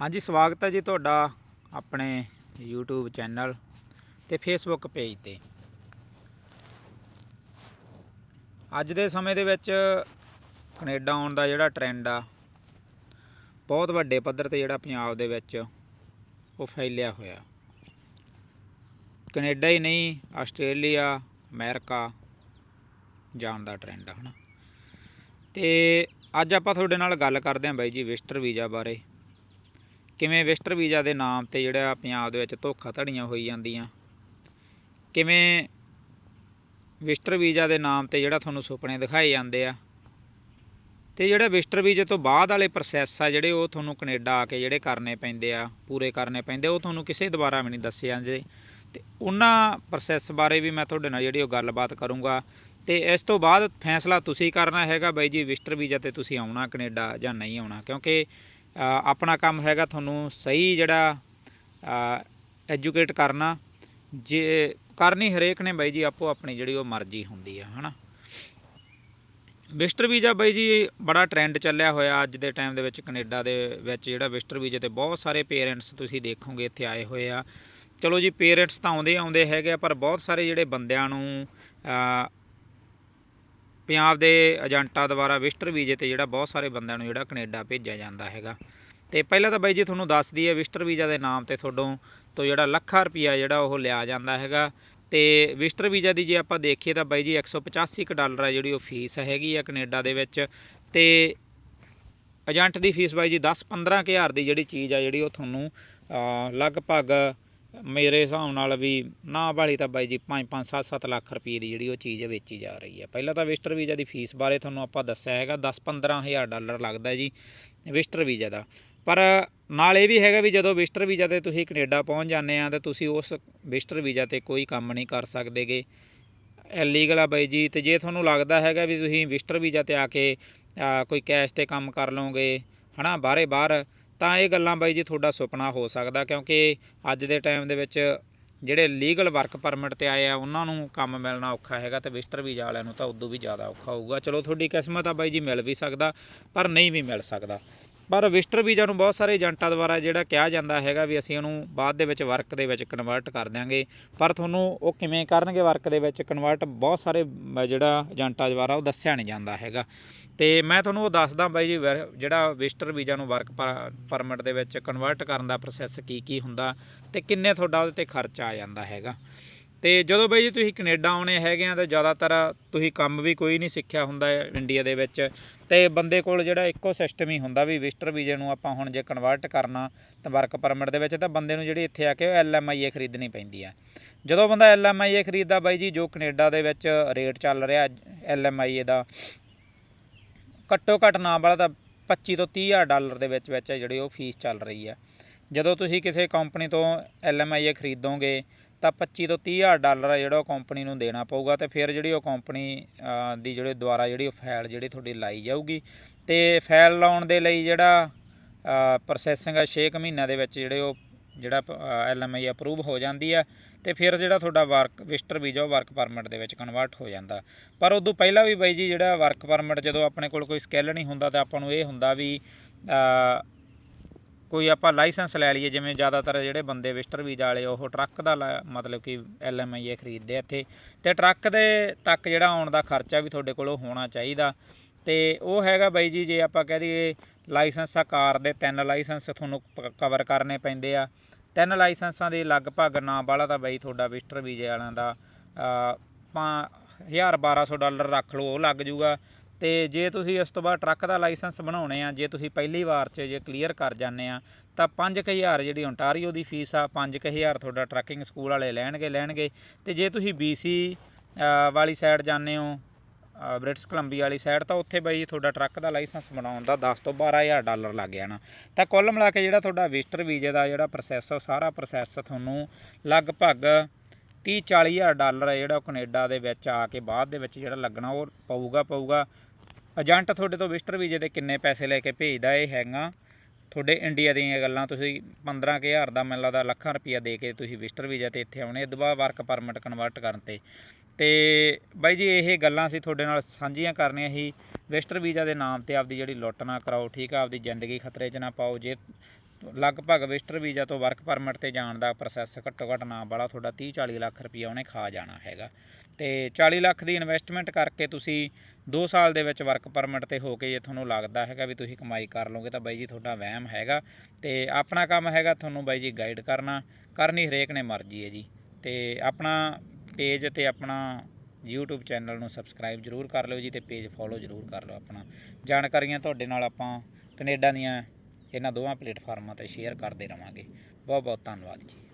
ਹਾਂਜੀ, ਸਵਾਗਤ ਹੈ ਜੀ ਤੁਹਾਡਾ ਆਪਣੇ YouTube ਚੈਨਲ ਤੇ Facebook ਪੇਜ ਤੇ। ਅੱਜ ਦੇ ਸਮੇਂ ਦੇ ਵਿੱਚ ਕੈਨੇਡਾ ਆਉਣ ਦਾ ਜਿਹੜਾ ਟ੍ਰੈਂਡ ਆ, ਬਹੁਤ ਵੱਡੇ ਪੱਧਰ ਤੇ ਜਿਹੜਾ ਪੰਜਾਬ ਦੇ ਵਿੱਚ ਉਹ ਫੈਲਿਆ ਹੋਇਆ। ਕੈਨੇਡਾ ਹੀ ਨਹੀਂ, ਆਸਟ੍ਰੇਲੀਆ, ਅਮਰੀਕਾ ਜਾਣ ਦਾ ਟ੍ਰੈਂਡ ਆ, ਹਨਾ। ਤੇ ਅੱਜ ਆਪਾਂ ਤੁਹਾਡੇ ਨਾਲ ਗੱਲ ਕਰਦੇ ਹਾਂ ਬਾਈ ਜੀ ਵਿਜ਼ਟਰ ਵੀਜ਼ਾ ਬਾਰੇ। ਕਿਵੇਂ ਵਿਜ਼ਟਰ ਵੀਜ਼ਾ ਦੇ ਨਾਮ ਤੇ ਜਿਹੜਾ ਪੰਜਾਬ ਦੇ ਵਿੱਚ ਧੋਖਾ ਧੜੀਆਂ ਹੋਈ ਜਾਂਦੀਆਂ? ਕਿਵੇਂ ਵਿਜ਼ਟਰ ਵੀਜ਼ਾ ਦੇ ਨਾਮ ਤੇ ਜਿਹੜਾ ਤੁਹਾਨੂੰ ਸੁਪਨੇ ਦਿਖਾਏ ਜਾਂਦੇ ਆ? ਤੇ ਜਿਹੜਾ ਵਿਜ਼ਟਰ ਵੀਜ਼ੇ ਤੋਂ ਬਾਅਦ ਵਾਲੇ ਪ੍ਰੋਸੈਸ ਆ ਜਿਹੜੇ ਉਹ ਤੁਹਾਨੂੰ ਕੈਨੇਡਾ ਆ ਕੇ ਜਿਹੜੇ ਕਰਨੇ ਪੈਂਦੇ ਆ, ਪੂਰੇ ਕਰਨੇ ਪੈਂਦੇ, ਉਹ ਤੁਹਾਨੂੰ ਕਿਸੇ ਦੁਬਾਰਾ ਵੀ ਨਹੀਂ ਦੱਸੇ ਜਾਂਦੇ। ਤੇ ਉਹਨਾਂ ਪ੍ਰੋਸੈਸ ਬਾਰੇ ਵੀ ਮੈਂ ਤੁਹਾਡੇ ਨਾਲ ਜਿਹੜੀ ਉਹ ਗੱਲਬਾਤ ਕਰੂੰਗਾ। ਤੇ ਇਸ ਤੋਂ ਬਾਅਦ ਫੈਸਲਾ ਤੁਸੀਂ ਕਰਨਾ ਹੈਗਾ ਬਾਈ ਜੀ ਵਿਜ਼ਟਰ ਵੀਜ਼ਾ ਤੇ ਤੁਸੀਂ ਆਉਣਾ ਕੈਨੇਡਾ ਜਾਂ ਨਹੀਂ ਆਉਣਾ, ਕਿਉਂਕਿ ਆਪਣਾ ਕੰਮ ਹੈਗਾ ਤੁਹਾਨੂੰ ਸਹੀ ਜਿਹੜਾ ਐਜੂਕੇਟ ਕਰਨਾ, ਜੇ ਕਰਨੀ ਹਰੇਕ ਨੇ ਬਾਈ ਜੀ ਆਪੋ ਆਪਣੀ ਜਿਹੜੀ ਉਹ ਮਰਜ਼ੀ ਹੁੰਦੀ ਆ, ਹਨਾ। ਵਿਸਟਰ ਵੀਜ਼ਾ ਬਾਈ ਜੀ ਬੜਾ ਟ੍ਰੈਂਡ ਚੱਲਿਆ ਹੋਇਆ ਅੱਜ ਦੇ ਟਾਈਮ ਦੇ ਵਿੱਚ ਕੈਨੇਡਾ ਦੇ ਵਿੱਚ, ਜਿਹੜਾ ਵਿਸਟਰ ਵੀਜ਼ੇ ਤੇ ਬਹੁਤ ਸਾਰੇ ਪੇਰੈਂਟਸ ਤੁਸੀਂ ਦੇਖੋਗੇ ਇੱਥੇ ਆਏ ਹੋਏ ਆ। ਚਲੋ ਜੀ ਪੇਰੈਂਟਸ ਤਾਂ ਆਉਂਦੇ ਆਉਂਦੇ ਹੈਗੇ ਆ, ਪਰ ਬਹੁਤ ਸਾਰੇ ਜਿਹੜੇ ਬੰਦਿਆਂ ਨੂੰ ਪੰਜਾਬ ਦੇ ਏਜੰਟਾਂ ਦੁਆਰਾ ਵਿਸਟਰ ਵੀਜ਼ੇ ਤੇ ਜਿਹੜਾ ਬਹੁਤ ਸਾਰੇ ਬੰਦਿਆਂ ਨੂੰ ਜਿਹੜਾ ਕੈਨੇਡਾ ਭੇਜਿਆ ਜਾਂਦਾ ਹੈਗਾ। ਤੇ ਪਹਿਲਾਂ ਤਾਂ ਬਾਈ ਜੀ ਤੁਹਾਨੂੰ ਦੱਸ ਦਈਏ ਵਿਜ਼ਟਰ ਵੀਜ਼ਾ ਦੇ ਨਾਮ ਤੇ ਤੁਹਾਡੋਂ ਤੋਂ ਜਿਹੜਾ ਲੱਖਾਂ ਰੁਪਈਆ ਜਿਹੜਾ ਉਹ ਲਿਆ ਜਾਂਦਾ ਹੈਗਾ। ਤੇ ਵਿਜ਼ਟਰ ਵੀਜ਼ਾ ਦੀ ਜੇ ਆਪਾਂ ਦੇਖੀਏ ਤਾਂ ਬਾਈ ਜੀ 185 ਕੁ ਡਾਲਰ ਆ ਜਿਹੜੀ ਉਹ ਫੀਸ ਹੈਗੀ ਆ ਕੈਨੇਡਾ ਦੇ ਵਿੱਚ। ਤੇ ਏਜੰਟ ਦੀ ਫੀਸ ਬਾਈ ਜੀ 10-15 ਕੁ ਹਜ਼ਾਰ ਦੀ ਜਿਹੜੀ ਚੀਜ਼ ਆ ਜਿਹੜੀ ਉਹ ਤੁਹਾਨੂੰ ਲਗਭਗ ਮੇਰੇ ਹਿਸਾਬ ਨਾਲ ਵੀ ਨਾ ਵਾਲੀ ਤਾਂ ਬਾਈ ਜੀ 5-5 7-7 ਲੱਖ ਰੁਪਏ ਦੀ ਜਿਹੜੀ ਉਹ ਚੀਜ਼ ਵੇਚੀ ਜਾ ਰਹੀ ਹੈ ਪਹਿਲਾਂ ਤਾਂ ਵਿਜ਼ਟਰ ਵੀਜ਼ਾ ਦੀ ਫੀਸ ਬਾਰੇ ਤੁਹਾਨੂੰ ਆਪਾਂ ਦੱਸਿਆ ਹੈਗਾ 10-15 ਹਜ਼ਾਰ ਡਾਲਰ ਲੱਗਦਾ ਜੀ ਵਿਜ਼ਟਰ ਵੀਜ਼ਾ ਦਾ। ਪਰ ਨਾਲ ਇਹ ਵੀ ਹੈਗਾ ਵੀ ਜਦੋਂ ਵਿਜ਼ਟਰ ਵੀਜ਼ਾ ਤੇ ਤੁਸੀਂ ਕੈਨੇਡਾ ਪਹੁੰਚ ਜਾਂਦੇ ਆ ਤਾਂ ਤੁਸੀਂ ਉਸ ਵਿਜ਼ਟਰ ਵੀਜ਼ਾ ਤੇ ਕੋਈ ਕੰਮ ਨਹੀਂ ਕਰ ਸਕਦੇਗੇ। ਇਲੀਗਲ ਆ ਬਾਈ ਜੀ, ਤੇ ਜੇ ਤੁਹਾਨੂੰ ਲੱਗਦਾ ਹੈਗਾ ਵੀ ਤੁਸੀਂ ਵਿਜ਼ਟਰ ਵੀਜ਼ਾ ਤੇ ਆ ਕੇ ਕੋਈ ਕੈਸ਼ ਤੇ ਕੰਮ ਕਰ ਲਓਗੇ, ਹਨਾ, ਬਾਹਰੇ ਬਾਹਰ, ਤਾਂ ਇਹ ਗੱਲਾਂ ਬਾਈ ਜੀ ਤੁਹਾਡਾ ਸੁਪਨਾ ਹੋ ਸਕਦਾ ਕਿਉਂਕਿ ਅੱਜ ਦੇ ਟਾਈਮ ਦੇ ਵਿੱਚ ਜਿਹੜੇ ਲੀਗਲ ਵਰਕ ਪਰਮਿਟ ਤੇ ਆਏ ਆ, ਉਹਨਾਂ ਨੂੰ ਕੰਮ ਮਿਲਣਾ ਔਖਾ ਹੈਗਾ ਤੇ ਵਿਜ਼ਟਰ ਵੀਜ਼ਾ ਵਾਲਿਆਂ ਨੂੰ ਤਾਂ ਉਦੋਂ ਵੀ ਜ਼ਿਆਦਾ ਔਖਾ ਹੋਊਗਾ। ਚਲੋ, ਤੁਹਾਡੀ ਕਿਸਮਤ ਆ ਬਾਈ ਜੀ, ਮਿਲ ਵੀ ਸਕਦਾ, ਪਰ ਨਹੀਂ ਵੀ ਮਿਲ ਸਕਦਾ। ਪਰ ਰਜਿਸਟਰ ਵੀਜ਼ਾ ਨੂੰ ਬਹੁਤ ਸਾਰੇ ਏਜੰਟਾਂ ਦੁਆਰਾ ਜਿਹੜਾ ਕਿਹਾ ਜਾਂਦਾ ਹੈਗਾ ਵੀ ਅਸੀਂ ਉਹਨੂੰ ਬਾਅਦ ਦੇ ਵਿੱਚ ਵਰਕ ਦੇ ਵਿੱਚ ਕਨਵਰਟ ਕਰ ਦਿਆਂਗੇ। ਪਰ ਤੁਹਾਨੂੰ ਉਹ ਕਿਵੇਂ ਕਰਨਗੇ ਵਰਕ ਦੇ ਵਿੱਚ ਕਨਵਰਟ ਬਹੁਤ ਸਾਰੇ ਜਿਹੜਾ ਏਜੰਟਾਂ ਦੁਆਰਾ ਉਹ ਦੱਸਿਆ ਨਹੀਂ ਜਾਂਦਾ ਹੈਗਾ। ਤੇ ਮੈਂ ਤੁਹਾਨੂੰ ਉਹ ਦੱਸਦਾ ਬਾਈ ਜੀ ਵੈਰ- ਜਿਹੜਾ ਵਿਜ਼ਟਰ ਵੀਜ਼ਾ ਨੂੰ ਵਰਕ ਪਰਮਿਟ ਦੇ ਵਿੱਚ ਕਨਵਰਟ ਕਰਨ ਦਾ ਪ੍ਰੋਸੈਸ ਕੀ ਕੀ ਹੁੰਦਾ ਤੇ ਕਿੰਨੇ ਤੁਹਾਡਾ ਉਹਦੇ ਤੇ ਖਰਚਾ ਆ ਜਾਂਦਾ ਹੈਗਾ। ਤੇ ਜਦੋਂ ਬਾਈ ਜੀ ਤੁਸੀਂ ਕੈਨੇਡਾ ਆਉਣੇ ਹੈਗੇ ਆ, ਤਾਂ ਜ਼ਿਆਦਾਤਰ ਤੁਸੀਂ ਕੰਮ ਵੀ ਕੋਈ ਨਹੀਂ ਸਿੱਖਿਆ ਹੁੰਦਾ ਇੰਡੀਆ ਦੇ ਵਿੱਚ। ਤੇ ਬੰਦੇ ਕੋਲ ਜਿਹੜਾ ਇੱਕੋ ਸਿਸਟਮ ਹੀ ਹੁੰਦਾ ਵੀ ਵਿਜ਼ਟਰ ਵੀਜ਼ੇ ਨੂੰ ਆਪਾਂ ਹੁਣ ਜੇ ਕਨਵਰਟ ਕਰਨਾ ਤਾਂ ਵਰਕ ਪਰਮਿਟ ਦੇ ਵਿੱਚ, ਤਾਂ ਬੰਦੇ ਨੂੰ ਜਿਹੜੀ ਇੱਥੇ ਆ ਕੇ ਐਲਐਮਆਈਏ ਖਰੀਦਣੀ ਪੈਂਦੀ ਆ। ਜਦੋਂ ਬੰਦਾ ਐਲਐਮਆਈਏ ਖਰੀਦਦਾ ਬਾਈ ਜੀ, ਜੋ ਕੈਨੇਡਾ ਦੇ ਵਿੱਚ ਰੇਟ ਚੱਲ ਰਿਹਾ ਐਲਐਮਆਈਏ ਦਾ ਘੱਟੋ ਘੱਟ ਨਾਮ ਵਾਲਾ ਤਾਂ 25 ਤੋਂ 30 ਹਜ਼ਾਰ ਡਾਲਰ ਦੇ ਵਿੱਚ ਵਿੱਚ ਜਿਹੜੀ ਉਹ ਫੀਸ ਚੱਲ ਰਹੀ ਆ। ਜਦੋਂ ਤੁਸੀਂ ਕਿਸੇ ਕੰਪਨੀ ਤੋਂ ਐਲਐਮਆਈਏ ਖਰੀਦੋਗੇ ਤਾਂ 25 ਤੋਂ 30 ਹਜ਼ਾਰ ਡਾਲਰ ਆ ਜਿਹੜਾ ਉਹ ਕੰਪਨੀ ਨੂੰ ਦੇਣਾ ਪਊਗਾ ਤੇ ਫਿਰ ਜਿਹੜੀ ਉਹ ਕੰਪਨੀ ਦੀ ਜਿਹੜੇ ਦੁਆਰਾ ਜਿਹੜੀ ਉਹ ਫਾਈਲ ਜਿਹੜੀ ਤੁਹਾਡੀ ਲਾਈ ਜਾਊਗੀ ਤੇ ਫਾਈਲ ਲਾਉਣ ਦੇ ਲਈ ਜਿਹੜਾ ਪ੍ਰੋਸੈਸਿੰਗ ਆ 6 ਮਹੀਨਿਆਂ ਦੇ ਵਿੱਚ ਜਿਹੜੇ ਉਹ ਜਿਹੜਾ ਐਲਐਮਆਈ ਅਪਰੂਵ ਹੋ ਜਾਂਦੀ ਆ ਤੇ ਫਿਰ ਜਿਹੜਾ ਤੁਹਾਡਾ ਵਰਕ ਵਿਜ਼ਟਰ ਵੀਜ਼ਾ ਉਹ ਵਰਕ ਪਰਮਿਟ ਦੇ ਵਿੱਚ ਕਨਵਰਟ ਹੋ ਜਾਂਦਾ। ਪਰ ਉਦੋਂ ਪਹਿਲਾਂ ਵੀ ਬਾਈ ਜੀ ਜਿਹੜਾ ਵਰਕ ਪਰਮਿਟ ਜਦੋਂ ਆਪਣੇ ਕੋਲ ਕੋਈ ਸਕਿੱਲ ਨਹੀਂ ਹੁੰਦਾ ਤਾਂ ਆਪਾਂ ਨੂੰ ਇਹ ਹੁੰਦਾ ਵੀ ਕੋਈ ਆਪਾਂ ਲਾਇਸੈਂਸ ਲੈ ਲਈਏ ਜਿਵੇਂ ਜ਼ਿਆਦਾਤਰ ਜਿਹੜੇ ਬੰਦੇ ਵਿਜ਼ਟਰ ਵੀਜ਼ਾ ਵਾਲੇ ਉਹ ਟਰੱਕ ਦਾ ਲਾ- ਮਤਲਬ ਕਿ ਐਲਐਮਆਈ ਖਰੀਦਦੇ ਆ ਇੱਥੇ। ਤੇ ਟਰੱਕ ਦੇ ਤੱਕ ਜਿਹੜਾ ਆਉਣ ਦਾ ਖਰਚਾ ਵੀ ਤੁਹਾਡੇ ਕੋਲ ਹੋਣਾ ਚਾਹੀਦਾ। ਤੇ ਉਹ ਹੈਗਾ ਬਾਈ ਜੀ ਜੇ ਆਪਾਂ ਕਹਿ ਦਈਏ ਲਾਇਸੈਂਸ ਆ ਕਾਰ ਦੇ ਤਿੰਨ ਲਾਇਸੈਂਸ ਤੁਹਾਨੂੰ ਕਵਰ ਕਰਨੇ ਪੈਂਦੇ ਆ। ਤਿੰਨ ਲਾਇਸੈਂਸਾਂ ਦੇ ਲਗਭਗ ਨਾ ਵਾਲਾ ਤਾਂ ਬਾਈ ਤੁਹਾਡਾ ਵਿਜ਼ਟਰ ਵੀਜ਼ੇ ਵਾਲਿਆਂ ਦਾ ਅ, ਪਾ 1000 1200 ਡਾਲਰ ਰੱਖ ਲਓ ਉਹ ਲੱਗ ਜੂਗਾ। ਤੇ ਜੇ ਤੁਸੀਂ ਇਸ ਤੋਂ ਬਾਅਦ ਟਰੱਕ ਦਾ ਲਾਇਸੈਂਸ ਬਣਾਉਣੇ ਆ ਜੇ ਤੁਸੀਂ ਪਹਿਲੀ ਵਾਰ 'ਚ ਜੇ ਕਲੀਅਰ ਕਰ ਜਾਂਦੇ ਆ ਤਾਂ 5000 ਜਿਹੜੀ ਓਨਟਾਰੀਓ ਦੀ ਫੀਸ ਆ 5000 ਤੁਹਾਡਾ ਟਰੱਕਿੰਗ ਸਕੂਲ ਵਾਲੇ ਲੈਣਗੇ ਲੈਣਗੇ। ਤੇ ਜੇ ਤੁਸੀਂ BC ਅ, ਵਾਲੀ ਸਾਈਡ ਜਾਂਦੇ ਹੋ ਬ੍ਰਿਟਿਸ਼ ਕੋਲੰਬੀਆ ਵਾਲੀ ਸਾਈਡ ਤਾਂ ਉੱਥੇ ਬਈ ਤੁਹਾਡਾ ਟਰੱਕ ਦਾ ਲਾਇਸੈਂਸ ਬਣਾਉਣ ਦਾ 10 ਤੋਂ 12000 ਡਾਲਰ ਲੱਗ ਜਾਣਾ ਤਾਂ ਕੁੱਲ ਮਿਲਾ ਕੇ ਜਿਹੜਾ ਤੁਹਾਡਾ ਵਿਜ਼ਟਰ ਵੀਜ਼ੇ ਦਾ ਜਿਹੜਾ ਪ੍ਰੋਸੈਸ ਉਹ ਸਾਰਾ ਪ੍ਰੋਸੈਸ ਤੁਹਾਨੂੰ ਲਗਭਗ 30 40000 ਡਾਲਰ ਹੈ ਜਿਹੜਾ ਉਹ ਕੈਨੇਡਾ ਦੇ ਵਿੱਚ ਆ ਕੇ ਬਾਅਦ ਦੇ ਵਿੱਚ ਜਿਹੜਾ ਲੱਗਣਾ ਉਹ ਪਊਗਾ ਪਊਗਾ। ਏਜੰਟ ਤੁਹਾਡੇ ਤੋਂ ਵਿਜ਼ਟਰ ਵੀਜ਼ੇ ਦੇ ਕਿੰਨੇ ਪੈਸੇ ਲੈ ਕੇ ਭੇਜਦਾ ਇਹ ਹੈਗਾ? ਤੁਹਾਡੇ ਇੰਡੀਆ ਦੀਆਂ ਗੱਲਾਂ ਤੁਸੀਂ 15000 ਦਾ ਮੈਨੂੰ ਲੱਗਦਾ ਲੱਖਾਂ ਰੁਪਈਆ ਦੇ ਕੇ ਤੁਸੀਂ ਵਿਜ਼ਟਰ ਵੀਜ਼ਾ ਤੇ ਇੱਥੇ ਆਉਣੇ ਦੁਬਾਰਾ ਵਰਕ ਪਰਮਿਟ ਕਨਵਰਟ ਕਰਨ ਤੇ। ਤੇ ਬਾਈ ਜੀ, ਇਹ ਗੱਲਾਂ ਸੀ ਤੁਹਾਡੇ ਨਾਲ ਸਾਂਝੀਆਂ ਕਰਨੀਆਂ ਸੀ। ਵਿਜ਼ਟਰ ਵੀਜ਼ਾ ਦੇ ਨਾਮ ਤੇ ਆਪਦੀ ਜਿਹੜੀ ਲੁੱਟ ਨਾ ਕਰਾਓ, ਠੀਕ ਆ? ਆਪਦੀ ਜ਼ਿੰਦਗੀ ਖਤਰੇ 'ਚ ਨਾ ਪਾਓ। ਜੇ ਲਗਭਗ ਵਿਜ਼ਟਰ ਵੀਜ਼ਾ ਤੋਂ ਵਰਕ ਪਰਮਿਟ ਤੇ ਜਾਣ ਦਾ ਪ੍ਰੋਸੈਸ ਘੱਟੋ ਘੱਟ ਨਾ ਵਾਲਾ ਤੁਹਾਡਾ 30 40 ਲੱਖ ਰੁਪਈਆ ਉਹਨੇ ਖਾ ਜਾਣਾ ਹੈਗਾ। ਤੇ 40 ਲੱਖ ਦੀ ਇਨਵੈਸਟਮੈਂਟ ਕਰਕੇ ਤੁਸੀਂ 2 ਸਾਲ ਦੇ ਵਿੱਚ ਵਰਕ ਪਰਮਿਟ ਤੇ ਹੋ ਕੇ ਜੇ ਤੁਹਾਨੂੰ ਲੱਗਦਾ ਹੈਗਾ ਵੀ ਤੁਸੀਂ ਕਮਾਈ ਕਰ ਲਓਗੇ ਤਾਂ ਬਾਈ ਜੀ ਤੁਹਾਡਾ ਵਹਿਮ ਹੈਗਾ। ਤੇ ਆਪਣਾ ਕੰਮ ਹੈਗਾ ਤੁਹਾਨੂੰ ਬਾਈ ਜੀ ਗਾਈਡ ਕਰਨਾ, ਕਰਨੀ ਹਰੇਕ ਨੇ ਮਰਜ਼ੀ ਹੈ ਜੀ। ਤੇ ਆਪਣਾ ਪੇਜ ਤੇ ਆਪਣਾ YouTube ਚੈਨਲ ਨੂੰ ਸਬਸਕ੍ਰਾਈਬ ਜਰੂਰ ਕਰ ਲਿਓ ਜੀ ਤੇ ਪੇਜ ਫੋਲੋ ਜਰੂਰ ਕਰ ਲਿਓ ਆਪਣਾ। ਜਾਣਕਾਰੀਆਂ ਤੁਹਾਡੇ ਨਾਲ ਆਪਾਂ ਕੈਨੇਡਾ ਦੀਆਂ ਇਹਨਾਂ ਦੋਵਾਂ ਪਲੇਟਫਾਰਮਾਂ ਤੇ ਸ਼ੇਅਰ ਕਰਦੇ ਰਵਾਂਗੇ। ਬਹੁਤ ਬਹੁਤ ਧੰਨਵਾਦ ਜੀ।